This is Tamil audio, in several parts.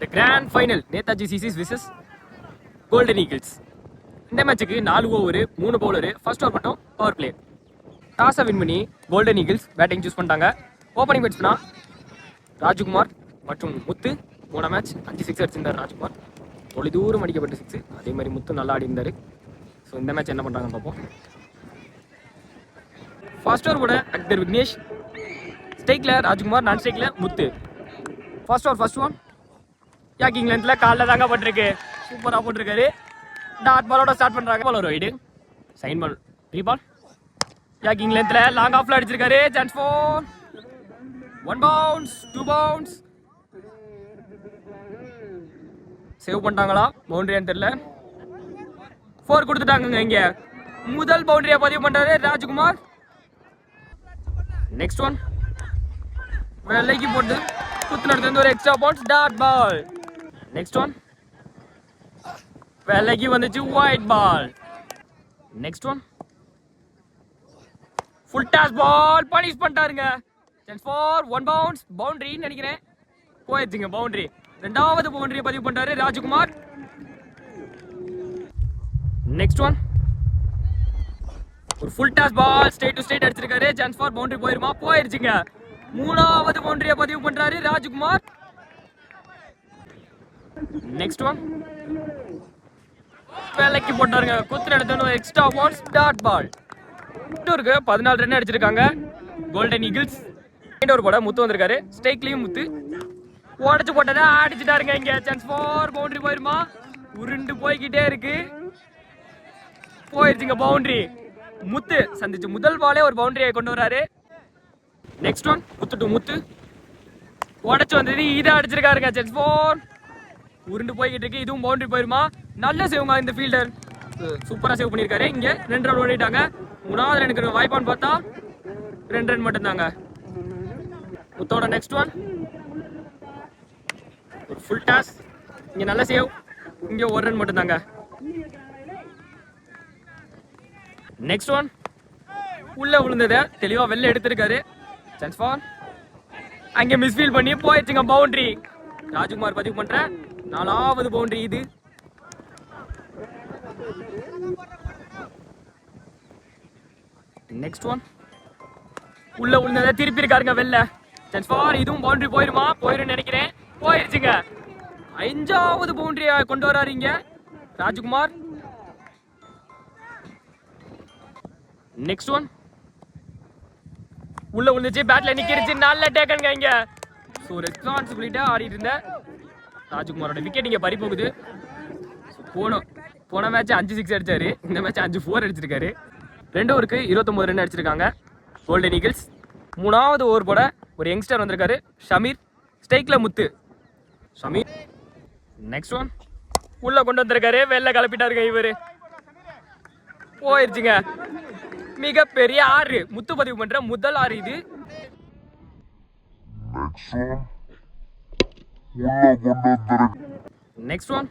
The grand final Netaji CCs versus Golden Eagles இந்த மேட்சுக்கு நாலு ஓவர் மூணு பவுலரு ஃபர்ஸ்ட் ஓவர் மட்டும் பவர் பிளே டாஸை வின் பண்ணி கோல்டன் ஈகிள்ஸ் பேட்டிங் சூஸ் பண்ணிட்டாங்க. ஓப்பனிங் பேட்ஸ்மனா ராஜ்குமார் மற்றும் முத்து. போன மேட்ச் அஞ்சு சிக்ஸ் அடிச்சிருந்தார் ராஜ்குமார். தொலை தூரம் அடிக்கப்பட்ட சிக்ஸ் அதே மாதிரி முத்து நல்லா ஆடி இருந்தார் ஸோ இந்த மேட்ச் என்ன பண்ணுறாங்கன்னு பார்ப்போம். ஃபர்ஸ்ட் ஓவர் கூட அக்தர் விக்னேஷ் ஸ்டேக்கில் ராஜ்குமார் நான் ஸ்டேக்கில் Muthu. First over first one yorking லென்த்தில் காலில் தாங்க போட்டிருக்கு. சூப்பராக போட்டிருக்காரு. டாட் பாலோட ஸ்டார்ட் பண்ணுறாங்க பால் ஒரு சைன் பால் த்ரீ பால் யாக்கிங் லென்த்தில் லாங் ஆஃப்ல அடிச்சிருக்காரு. Chance for one bounce two bounce save பண்ணிட்டாங்களா? பவுண்டரியான்னு தெரியல. ஃபோர் கொடுத்துட்டாங்கங்க இங்கே. முதல் பவுண்டரியை பதிவு பண்ணுறாரு ராஜ்குமார். நெக்ஸ்ட் ஒன் வெள்ளைக்கு போட்டு குத்துனடுத்து வந்து ஒரு extra bounce dot ball next one விலகி வந்துச்சு wide ball next one full toss ball punish பண்ணிட்டாருங்க chance for one bounce பவுண்டரின்னு நினைக்கிறேன் போயிடுச்சுங்க பவுண்டரி ரெண்டாவது பவுண்டரியை பதிவு பண்றாரு ராஜ்குமார் நெக்ஸ்ட் ஒன் ஒரு full toss ball straight to straight அடிச்சிருக்காரு சான்ஸ் ஃபார் பவுண்டரி போயிருமா போயிருச்சுங்க மூணாவது பவுண்டரியை பதிவு பண்றாரு ராஜ்குமார் நெக்ஸ்ட் ஒன் வேலைக்கு போட்டாருங்க. குத்துற எடுத்து எக்ஸ்ட்ரா பால் ஸ்டார்ட் பால் இருக்கு. பதினாலு ரன் அடிச்சிருக்காங்க. கோல்டன் ஈகிள்ஸ் ஒரு கூட முத்து வந்திருக்காரு. ஸ்டேக்லயும் முத்து. உடச்சு போட்டதே அடிச்சுட்டாருங்க இங்க. சான்ஸ் ஃபோர் பவுண்டரி போயிருமா? உருண்டு போய்கிட்டே இருக்கு. போயிருச்சுங்க பவுண்டரி முத்து சந்திச்சு முதல் பாலே ஒரு பவுண்டரியை கொண்டு வராரு next one Muthu to Muthu. உடச்சு வந்தது. இதை அடிச்சிருக்காருங்க. சான்ஸ் ஃபோர் உருண்டு போய்கிட்டு இருக்கு. இதுவும் பவுண்டரி போயிருமா? நல்ல சேவுங்க இந்த ஃபீல்டர் சூப்பராக சேவ் பண்ணியிருக்காரு இங்கே ரெண்டு ரன் ஓடிட்டாங்க. மூணாவது ரனுக்கு வாய்ப்பான்னு பார்த்தா ரெண்டு ரன் மட்டும்தாங்க. முத்தோட நெக்ஸ்ட் ஒன் ஒரு ஃபுல் டாஸ் இங்கே நல்ல சேவ் இங்கே ஒரு ரன் மட்டும்தாங்க. நெக்ஸ்ட் ஒன் உள்ளே விழுந்ததை தெளிவாக வெளில எடுத்திருக்காரு. சான்ஸ் ஃபார் அங்கே மிஸ்ஃபீல் பண்ணி போயிடுச்சுங்க பவுண்டரி ராஜ்குமார் பதிவு பண்ணுறேன் நாலாவது பவுண்டரி இது. நெக்ஸ்ட் ஒன் உள்ள உள்ள திருப்பி இருக்காருங்க வெளில. சான்ஸ் ஃபார் இதுவும் பவுண்டரி போயிருமா? போயிருன்னு நினைக்கிறேன். போயிருச்சுங்க. அஞ்சாவது பவுண்டரியை கொண்டு வராரு இங்க. ராஜ்குமார். நெக்ஸ்ட் ஒன் உள்ள விழுந்துச்சு பேட்ல நிக்கிருச்சு. நல்ல டேக்கனுங்க இங்க. ஸோ ரெஸ்பான்சிபிலிட்டியா ஆடிட்டு இருந்தேன். ராஜ்குமாரோட விக்கெட் இங்கே பறி போகுது. போனோம். போன போன மேட்ச் அஞ்சு சிக்ஸ் அடிச்சாரு. இந்த மேட்ச் அஞ்சு ஃபோர் அடிச்சிருக்காரு. ரெண்டு ஓவருக்கு இருபத்தொம்போது ரன் அடிச்சிருக்காங்க. கோல்டன் ஈகிள்ஸ் மூணாவது ஓவர் போட ஒரு யங்ஸ்டர் வந்திருக்காரு. ஷமீர். ஸ்டேக்ல முத்து. ஷமீர். நெக்ஸ்ட் ஒன் உள்ள கொண்டு வந்திருக்காரு. வெளில கிளப்பிட்டாருங்க இவரு. போயிருச்சுங்க. மிகப்பெரிய ஆறு. முத்து பதிவு பண்ற முதல் ஆறு இது. நெக்ஸ்ட் ஒன்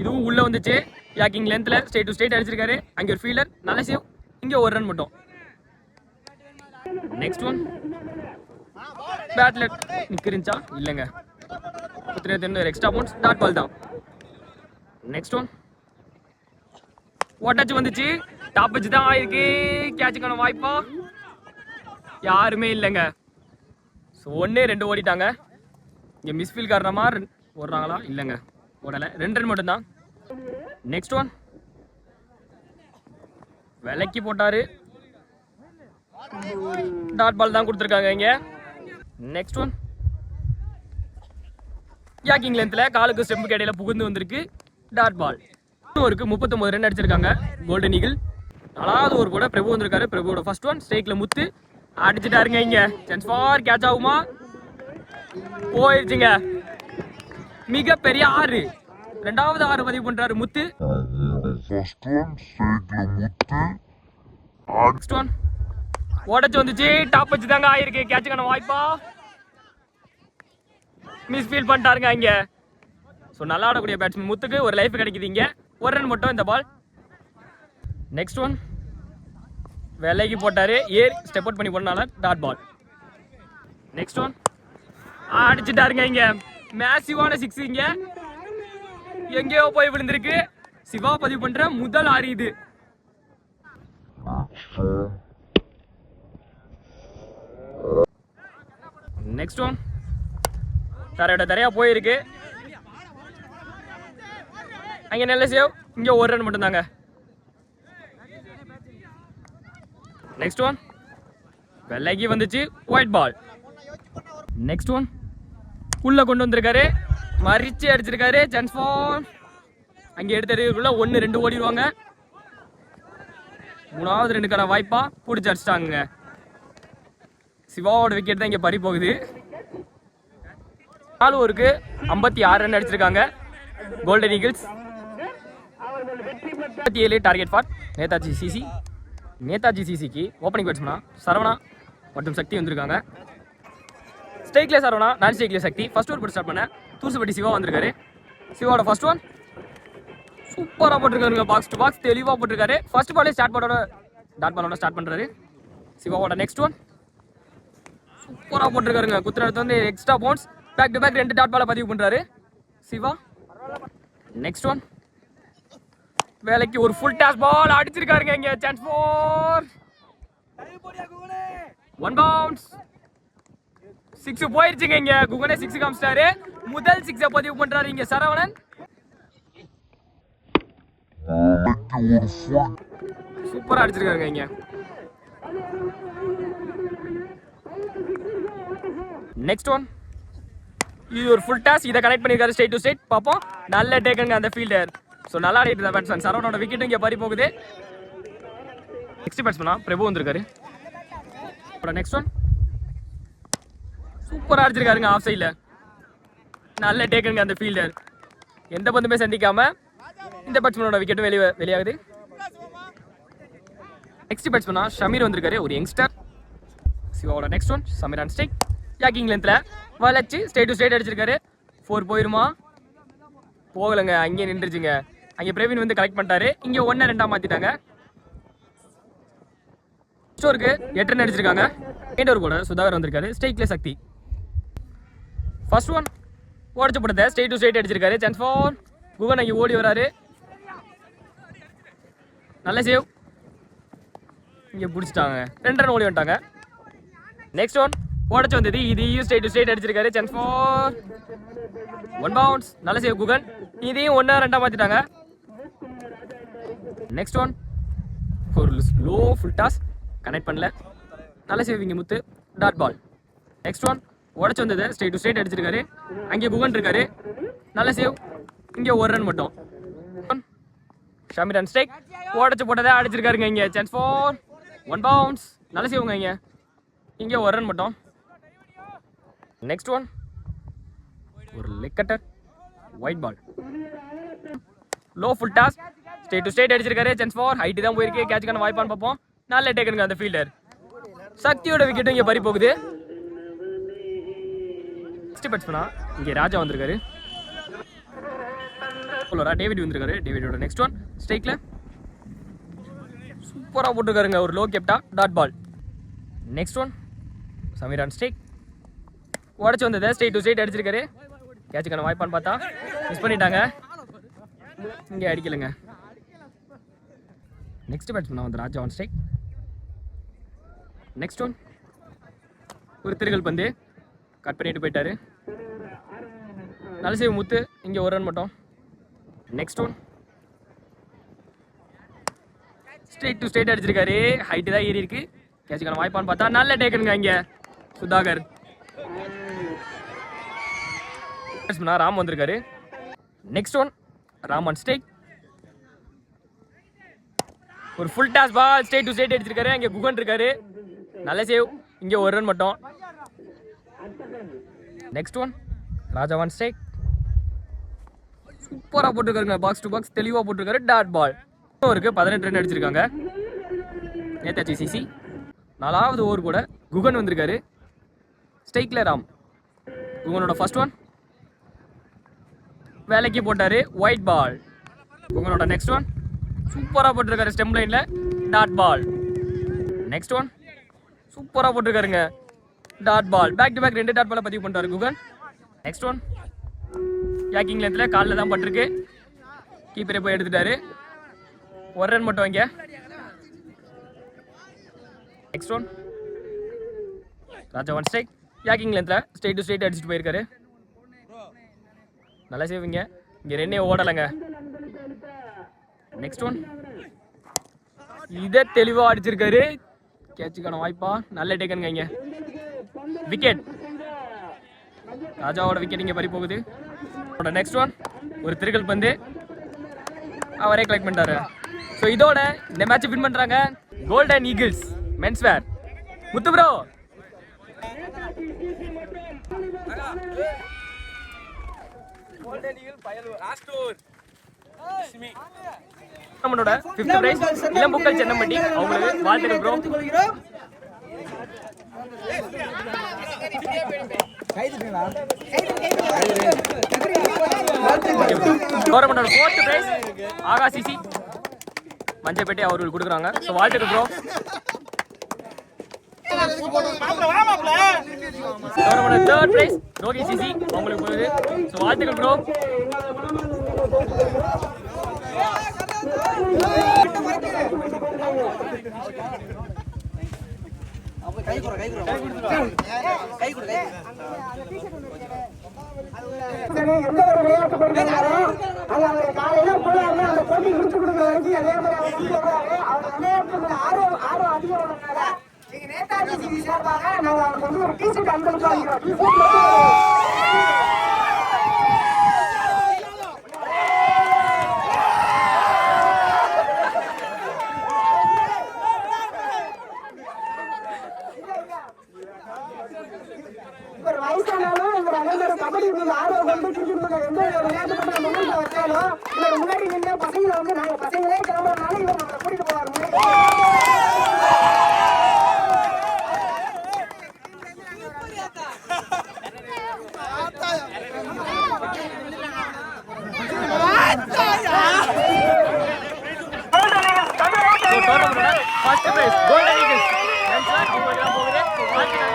இதுவும் உள்ளே வந்துச்சு. யாக்கிங் லென்த்தில் ஸ்டேட் டு ஸ்டேட் அடிச்சிருக்காரு. அங்கே ஒரு ஃபீல்டர் நல்ல சேவ் இங்கே ஒரு ரன் மட்டும். நெக்ஸ்ட் ஒன் பேட்ல நிக்கிருந்துச்சா? இல்லைங்க. குத்துனே தெரிஞ்ச எக்ஸ்ட்ரா பவுண்ட்ஸ் டாட் பால் தான். நெக்ஸ்ட் ஒன் ஓட்டாச்சு வந்துச்சு. டாப் வச்சு தான் ஆயிருக்கு. கேட்சுக்கான வாய்ப்பா. யாருமே இல்லைங்க. ஸோ ஒன்று ரெண்டு ஓடிட்டாங்க. இங்கே மிஸ்ஃபீல் காரணமாக ஓடுறாங்களா? இல்லைங்க. ஓடலை. ரெண்டு ரன் மட்டும்தான். நெக்ஸ்ட் ஒன் விலைக்கு போட்டாரு. டாட் பால் தான் கொடுத்துருக்காங்க இங்கே. நெக்ஸ்ட் ஒன் யாக்கிங் லென்த்தில் காலுக்கு ஸ்டெம்புக்கு இடையில புகுந்து வந்திருக்கு டாட் பால் ஓவருக்கு முப்பத்தொம்பது ரன் அடிச்சிருக்காங்க. கோல்டன் ஈகிள் நாலாவது ஓவர் கூட பிரபு வந்திருக்காரு. பிரபுவோட ஃபர்ஸ்ட் ஒன் ஸ்ட்ரைக்கில் முத்து. அடிச்சிட்டாருங்க இங்கே. சான்ஸ் ஃபார் கேட்ச் ஆகுமா? போயிருச்சுங்க. மிகப்பெரிய ஆறு. ரெண்டாவது ஆறு பதிவு பண்றாரு முத்து. நெக்ஸ்ட் ஒன் உடச்சு வந்துச்சு. டாப் வச்சு தாங்க ஆயிருக்கு. கேட்சுக்கான வாய்ப்பா. மிஸ் ஃபீல் பண்ணிட்டாருங்க இங்க. ஸோ நல்லா ஆடக்கூடிய பேட்ஸ்மேன் முத்துக்கு ஒரு லைஃப் கிடைக்குது இங்க. ஒரு ரன் மட்டும் இந்த பால் நெக்ஸ்ட் ஒன் விலைக்கு போட்டாரு. ஏர் ஸ்டெப் அவுட் பண்ணி போனால டாட் பால் நெக்ஸ்ட் ஒன் அடிச்சுட்டாருங்க இங்க. மேசிவான சிக்ஸ் இங்க. எங்கேயோ போய் விழுந்திருக்கு. சிவா பதிவு பண்ற முதல் ஆறு இது. நெக்ஸ்ட் ஒன் தரையோட தரையா போயிருக்கு. அங்க நல்ல சேவ் இங்க ஒரு ரன் மட்டும்தாங்க. நெக்ஸ்ட் ஒன் வெள்ளைக்கு வந்துச்சு ஒயிட் பால் நெக்ஸ்ட் ஒன் உள்ளே கொண்டு வந்திருக்காரு. மறிச்சு அடிச்சிருக்காரு. சான்ஸ் அங்கே அங்க எடுத்ததுக்குள்ள ரெண்டு ஓடிடுவாங்க. மூணாவது ரெண்டுக்கான வாய்ப்பா பிடிச்சி அடிச்சிட்டாங்க சிவாவோட விக்கெட் தான் இங்கே பறி போகுது. நாலு ஐம்பத்தி ஆறு ரன் அடிச்சிருக்காங்க. கோல்டன் ஈகிள்ஸ் முப்பத்தி ஏழு target for Netaji CC. Netaji சிசிக்கு opening பேட்ஸ்மனா சரவணா மற்றும் சக்தி வந்திருக்காங்க. ஸ்ட்ரைக்ல ஆரோனா நான் ஸ்ட்ரைக்ல சக்தி. ஃபஸ்ட் ஓவர் போட்டு ஸ்டார்ட் பண்ண. தூசுப்பட்டி சிவா வந்திருக்காரு. சிவாவோட ஃபஸ்ட் ஒன் சூப்பராக போட்டிருக்காருங்க. பாக்ஸ் டு பாக்ஸ் தெளிவாக போட்டிருக்காரு. ஃபர்ஸ்ட் பாலே ஸ்டார்ட் பண்ணோட டாட் பாலோட ஸ்டார்ட் பண்ணுறாரு சிவாவோட நெக்ஸ்ட் ஒன் சூப்பராக போட்டிருக்காருங்க. குத்துற இடத்துல வந்து extra bounce back to back ரெண்டு டாட் பாலை பதிவு பண்ணுறாரு சிவா. நெக்ஸ்ட் ஒன் வேலைக்கு ஒரு ஃபுல் டாஸ் பால் அடிச்சிருக்காருங்க இங்கே. Chance for one bounce six போயிருச்சுங்க இங்க. குகனே சிக்ஸ் காமிச்சிட்டாரு. முதல் சிக்ஸை பதிவு பண்றாரு இங்க சரவணன். சூப்பரா அடிச்சிருக்காருங்க இங்க. நெக்ஸ்ட் ஒன் இது ஒரு ஃபுல் டாஸ் இதை கனெக்ட் பண்ணிருக்காரு ஸ்டேட் டு ஸ்டேட் பார்ப்போம். நல்ல டேக்கங்க அந்த ஃபீல்டர் ஸோ நல்லா ஆடிட்டு இருந்தா பேட்ஸ்மேன் சரவணோட விக்கெட்டும் இங்கே பறி போகுது. நெக்ஸ்ட் பேட்ஸ்மேனா பிரபு வந்திருக்காரு. அப்புறம் நெக்ஸ்ட் ஒன் சூப்பராக அடிச்சிருக்காருங்க ஆஃப் சைடில் நல்ல டேக்குங்க அந்த ஃபீல்டர் எந்த பந்துமே சந்திக்காம இந்த பேட்ஸ்மேனோட விக்கெட்டும் வெளியே வெளியாகுது. நெக்ஸ்ட் பேட்ஸ்மேனா ஷமீர் வந்திருக்காரு ஒரு youngster சிவாவோட next one Sameer on strike yorking லென்த்தில் வளைச்சு ஸ்டேட் டு ஸ்டேட் அடிச்சிருக்காரு. ஃபோர் போயிருமா? போகலைங்க அங்கேயே நின்றுச்சுங்க. அங்கே பிரவீன் வந்து கலெக்ட் பண்ணிட்டாரு. இங்கே ஒன்று ரெண்டாக மாற்றிட்டாங்க ஸ்டோருக்கு எட்டு ரன் அடிச்சிருக்காங்க. ஒரு கூட சுதாகர் வந்திருக்காரு. ஸ்டேக்ல சக்தி. ஃபர்ஸ்ட் ஒன் உடச்சு போட்டதை ஸ்டேட் டு ஸ்டேட் அடிச்சிருக்காரு. சான்ஸ் ஃபார் குகன் அங்கே ஓடி வராரு. நல்ல சேவ் இங்கே பிடிச்சிட்டாங்க. ரெண்டு ரன் ஓடி வந்துட்டாங்க. நெக்ஸ்ட் ஒன் உடச்சு வந்தது. இதையும் ஸ்டேட் டு ஸ்டேட் அடிச்சிருக்காரு. சான்ஸ் ஃபார் ஒன் பவுன்ஸ் நல்ல சேவ் குகன். இதையும் ஒன்றா ரெண்டாக மாற்றிட்டாங்க நெக்ஸ்ட் ஒன் ஒரு ஸ்லோ ஃபுல் டாஸ் கனெக்ட் பண்ணல. நல்ல சேவ் இங்கே Muthu. Dot ball next one உடச்சு வந்தது ஸ்ட்ரைட் டு ஸ்ட்ரைட் அடிச்சிருக்காரு. அங்கே புகன் இருக்காரு. நல்ல சேவ் இங்கே ஒரு ரன் மட்டும். ஷமீர் ரன் ஸ்ட்ரைக் உடச்சு போட்டதே அடிச்சிருக்காருங்க இங்கே. சான்ஸ் ஃபோர் ஒன் பவுன்ஸ் நல்ல சேவுங்க இங்கே. இங்கே ஒரு ரன் மட்டும். நெக்ஸ்ட் ஒன் ஒரு leg cutter wide ball low full toss straight to straight அடிச்சிருக்காரு. சான்ஸ் ஃபார் ஹைட்டு தான் போயிருக்கு. கேட்சுக்கான வாய்ப்பான்னு பார்ப்போம். நல்ல டேக்கனுங்க அந்த ஃபீல்டர் சக்தியோட விக்கெட்டும் இங்கே பறி போகுது. நெக்ஸ்ட் பேட்ஸ்மேனா இங்கே ராஜா வந்திருக்காரு. பவுலரா டேவிட் வந்திருக்காரு. டேவிடோட நெக்ஸ்ட் ஒன் ஸ்ட்ரைக்கில் சூப்பராக போட்டிருக்காருங்க. ஒரு லோ கேப்டா டாட் பால் நெக்ஸ்ட் ஒன் சமீரான் ஸ்ட்ரைக் உடச்சி வந்தது ஸ்ட்ரைட் டு ஸ்ட்ரைட் அடிச்சிருக்காரு. கேட்சுக்கான வாய்ப்பான்னு பார்த்தா மிஸ் பண்ணிட்டாங்க. இங்கே அடிக்கலைங்க. நெக்ஸ்ட் பேட்ஸ்மேனா வந்து Raja on strike next one ஒரு திருகல் பந்து. கட் பண்ணிட்டு போயிட்டாரு. நல்ல சேவ் முத்து. இங்கே ஒரு ரன் மட்டும். Next one straight to straight அடிச்சிருக்காரு. ஹைட்டு தான் ஏறி இருக்கு. கேட்சுக்கான வாய்ப்பான்னு பார்த்தா நல்ல டேக்கனுங்க இங்கே. சுதாகர். பேட்ஸ்மேனா ராம் வந்திருக்காரு. Next one Ram on strike ஒரு full toss ball straight to straight அடிச்சிருக்காரு. அங்கே குகன் இருக்காரு. நல்ல சேவ் இங்கே ஒரு ரன் மட்டும். நெக்ஸ்ட் ஒன் ராஜாவான் ஸ்டேக் சூப்பராக போட்டிருக்காருங்க. பாக்ஸ் டு பாக்ஸ் தெளிவாக போட்டிருக்காரு. டாட் பால் ஓவருக்கு பதினெட்டு ரன் அடிச்சிருக்காங்க. நேதாஜி சிசி. நாலாவது ஓவர் கூட குகன் வந்திருக்காரு. ஸ்டைக்ல ராம். குகனோட ஃபர்ஸ்ட் ஒன் வேலைக்கு போட்டாரு. ஒயிட் பால் குகனோட நெக்ஸ்ட் ஒன் சூப்பராக போட்டிருக்காரு. ஸ்டெம் லைனில் டாட் பால் நெக்ஸ்ட் ஒன் சூப்பராக போட்டிருக்காருங்க. Dot ball back to back ரெண்டு டாட் பாலை பதிவு பண்ணுறாரு குகன் நெக்ஸ்ட் ஒன் யாக்கிங் லென்த்தில் காலில் தான் பட்டிருக்கு. கீப்பரே போய் எடுத்துட்டாரு. ஒரு ரன் மட்டும் வைங்க next one Raja on strike yorking லென்த்தில் ஸ்ட்ரைட் டு ஸ்ட்ரெயிட் அடிச்சுட்டு போயிருக்காரு. நல்லா செய்வீங்க இங்கே. ரெண்டே ஓடலைங்க. நெக்ஸ்ட் ஒன் இதை தெளிவாக அடிச்சிருக்காரு. கேட்சுக்கான வாய்ப்பா. நல்ல டேக்கனுங்க இங்கே. விக்கெட் ராஜாவோட விக்கெட் இங்கே பறி போகுது. நெக்ஸ்ட் ஒன் ஒரு திருகல் பந்து. அவரே கலெக்ட் பண்ணிட்டாரு. ஸோ இதோட இந்த மேட்ச் வின் பண்றாங்க Golden Eagles men's wear Muthu bro நம்மளோட ஃபிஃப்த் பிரைஸ் இளம்புக்கள் சென்னம்பட்டி. அவங்களுக்கு வாழ்த்துக்கள் ப்ரோ கவர்மெண்டோட ஃபோர்த் பிரைஸ் ஆகா சிசி. மஞ்சப்பேட்டை அவர்கள் கொடுக்குறாங்க. ஸோ வாழ்த்துக்கள் ப்ரோ கவர்மெண்ட் தேர்ட் பிரைஸ் ரோகி சிசி அவங்களுக்கு போகுது ஸோ வாழ்த்துக்கள் ப்ரோ சரி, எந்த ஒரு விளையாட்டு போட்டிருந்தாரோ, அது அவர் காலையில போனாருன்னா அந்த போட்டி முடிச்சு கொடுக்குற வரைக்கும் அதே மாதிரி அவர் ஆர்வம் ஆர்வம் அதிகம் நீங்க நேதாஜி சிவி சார்பாக நாங்க அவருக்கு வந்து ஒரு டிஷர்ட் அன்பளிப்பா அளிக்கிறோம். T-shirt மட்டும் ஒரு வயசானாலும் இவர் அதே மாதிரி கபடி மீது ஆர்வம் கொண்டு கிரிக்கெட் மீது எந்த ஒரு விளையாட்டு பண்ண முன்னாடி வச்சாலும் இவர் முன்னாடி நின்று பசங்களை வந்து நாங்க பசங்களே கிளம்புறதுனால இவர் நம்மளை கூட்டிட்டு போவார் முன்னாடி so டோர்னமெண்டோட first prize Golden Eagles men's wear அவங்களுக்கு தான் போகுது ஸோ வாழ்த்துக்கள்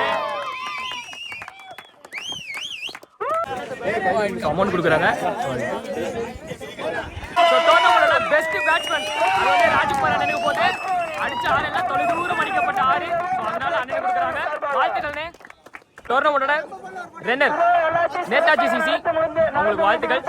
அமௌண்ட் கொடுக்குறாங்க. ஸோ டோர்னமெண்டோட பெஸ்ட் பேட்ஸ்மேன் அது ராஜ்குமார் அண்ணனுக்கு போது. அடிச்ச ஆளெல்லாம் தொலை தூரம் அடிக்கப்பட்ட ஆறு. ஸோ அதனால அண்ணனுக்கு கொடுக்குறாங்க. வாழ்த்துக்கள்ண்ணே. டோர்னமெண்டோட ரன்னர் நேதாஜி சிசி. அவங்களுக்கு வாழ்த்துக்கள்.